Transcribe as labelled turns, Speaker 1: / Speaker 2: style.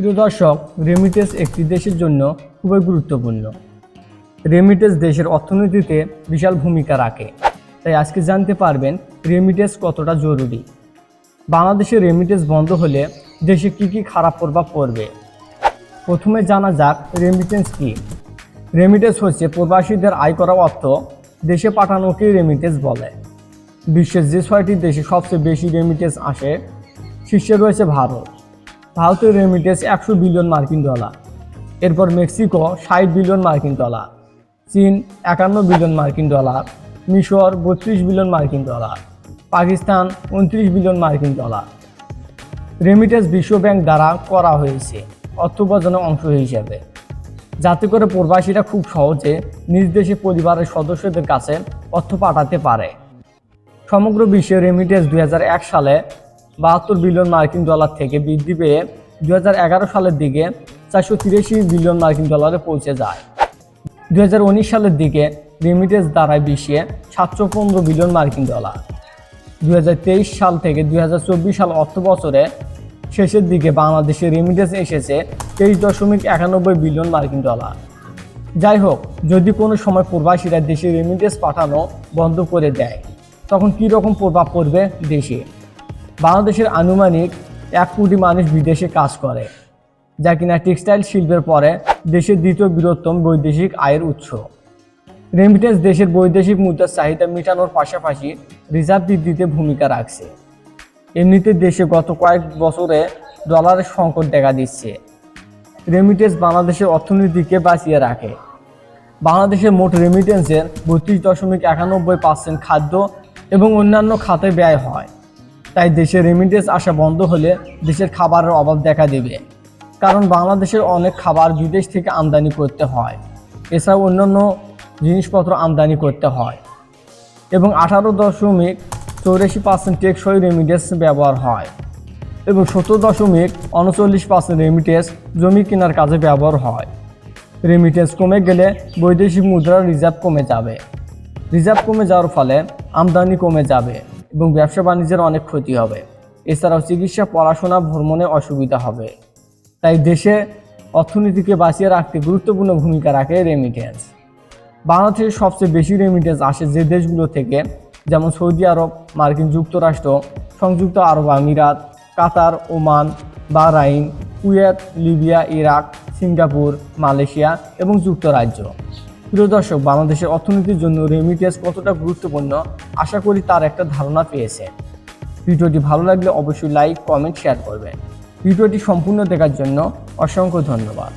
Speaker 1: প্রিয় দর্শক রেমিটেন্স একটি দেশের জন্য খুবই গুরুত্বপূর্ণ। রেমিটেন্স দেশের অর্থনীতিতে বিশাল ভূমিকা রাখে। তাই আজকে জানতে পারবেন রেমিটেন্স কতটা জরুরি। বাংলাদেশে রেমিটেন্স বন্ধ হলে দেশে কি কি খারাপ প্রভাব পড়বে? প্রথমে জানা যাক রেমিটেন্স কি। রেমিটেন্স হচ্ছে প্রবাসীদের আয় করা অর্থ দেশে পাঠানোকেই রেমিটেন্স বলে। বিশ্বের যে ছয়টি দেশে সবচেয়ে বেশি রেমিটেন্স আসে, শীর্ষে রয়েছে ভারত। ভারতের রেমিটেন্স একশো বিলিয়ন মার্কিন ডলার এরপর মেক্সিকো ষাট বিলিয়ন মার্কিন ডলার চীন একান্ন বিলিয়ন মার্কিন ডলার মিশর বত্রিশ বিলিয়ন মার্কিন ডলার পাকিস্তান উনত্রিশ বিলিয়ন মার্কিন ডলার রেমিটেন্স বিশ্ব ব্যাংক দ্বারা করা হয়েছে অর্থ উপার্জনের অংশ হিসেবে। যাতে করে প্রবাসীরা খুব সহজে নিজ দেশে পরিবারের সদস্যদের কাছে অর্থ পাঠাতে পারে। সমগ্র বিশ্বে রেমিটেন্স দু হাজার এক সালে বাহাত্তর বিলিয়ন মার্কিন ডলার থেকে বৃদ্ধি পেয়ে দু হাজার এগারো সালের দিকে চারশো তিরাশি বিলিয়ন মার্কিন ডলারে পৌঁছে যায়। দু হাজার উনিশ সালের দিকে রেমিটেন্স দাঁড়ায় বিশ্বে সাতশো পনেরো বিলিয়ন মার্কিন ডলার। দু হাজার তেইশ সাল থেকে দু হাজার চব্বিশ সাল অর্থ বছরে শেষের দিকে বাংলাদেশে রেমিটেন্স এসেছে তেইশ দশমিক একানব্বই বিলিয়ন মার্কিন ডলার। যাই হোক, যদি কোনো সময় প্রবাসীরা দেশে রেমিটেন্স পাঠানো বন্ধ করে দেয়, তখন কী রকম প্রভাব পড়বে দেশে? বাংলাদেশের আনুমানিক এক কোটি মানুষ বিদেশে কাজ করে, যা কিনা টেক্সটাইল শিল্পের পরে দেশের দ্বিতীয় বৃহত্তম বৈদেশিক আয়ের উৎস। রেমিটেন্স দেশের বৈদেশিক মুদ্রার চাহিদা মেটানোর পাশাপাশি রিজার্ভ বৃদ্ধিতে ভূমিকা রাখছে। এমনিতে দেশে গত কয়েক বছরে ডলারের সংকট দেখা দিচ্ছে। রেমিটেন্স বাংলাদেশের অর্থনীতিকে বাঁচিয়ে রাখে। বাংলাদেশের মোট রেমিটেন্সের বত্রিশ দশমিক একানব্বই পার্সেন্ট খাদ্য এবং অন্যান্য খাতে ব্যয় হয়। তাই দেশে রেমিটেন্স আসা বন্ধ হলে দেশের খাবারের অভাব দেখা দেবে। কারণ বাংলাদেশের অনেক খাবার বিদেশ থেকে আমদানি করতে হয়। এছাড়াও অন্যান্য জিনিসপত্র আমদানি করতে হয়। এবং আঠারো দশমিক চৌরাশি পার্সেন্ট টেকসই রেমিটেন্স ব্যবহার হয়। এবং সত্তর দশমিক উনচল্লিশ পার্সেন্ট রেমিটেন্স জমি কেনার কাজে ব্যবহার হয়। রেমিটেন্স কমে গেলে বৈদেশিক মুদ্রার রিজার্ভ কমে যাবে। রিজার্ভ কমে যাওয়ার ফলে আমদানি কমে যাবে। এবং ব্যবসা বাণিজ্যের অনেক ক্ষতি হবে। এছাড়াও চিকিৎসা, পড়াশোনা, ভ্রমণে অসুবিধা হবে। তাই দেশে অর্থনীতিকে বাঁচিয়ে রাখতে গুরুত্বপূর্ণ ভূমিকা রাখে রেমিটেন্স বাংলাদেশের সবচেয়ে বেশি রেমিটেন্স আসে যে দেশগুলো থেকে, যেমন সৌদি আরব, মার্কিন যুক্তরাষ্ট্র, সংযুক্ত আরব আমিরাত, Qatar, Oman, Bahrain, Kuwait, Libya, Iraq, Singapore, Malaysia এবং যুক্তরাজ্য। প্রিয় দর্শক, বাংলাদেশের অর্থনীতির জন্য রেমিটেন্স কতটা গুরুত্বপূর্ণ, আশা করি তার একটা ধারণা পেয়েছে। ভিডিওটি ভালো লাগলে অবশ্যই লাইক কমেন্ট শেয়ার করবেন। ভিডিওটি সম্পূর্ণ দেখার জন্য অসংখ্য ধন্যবাদ।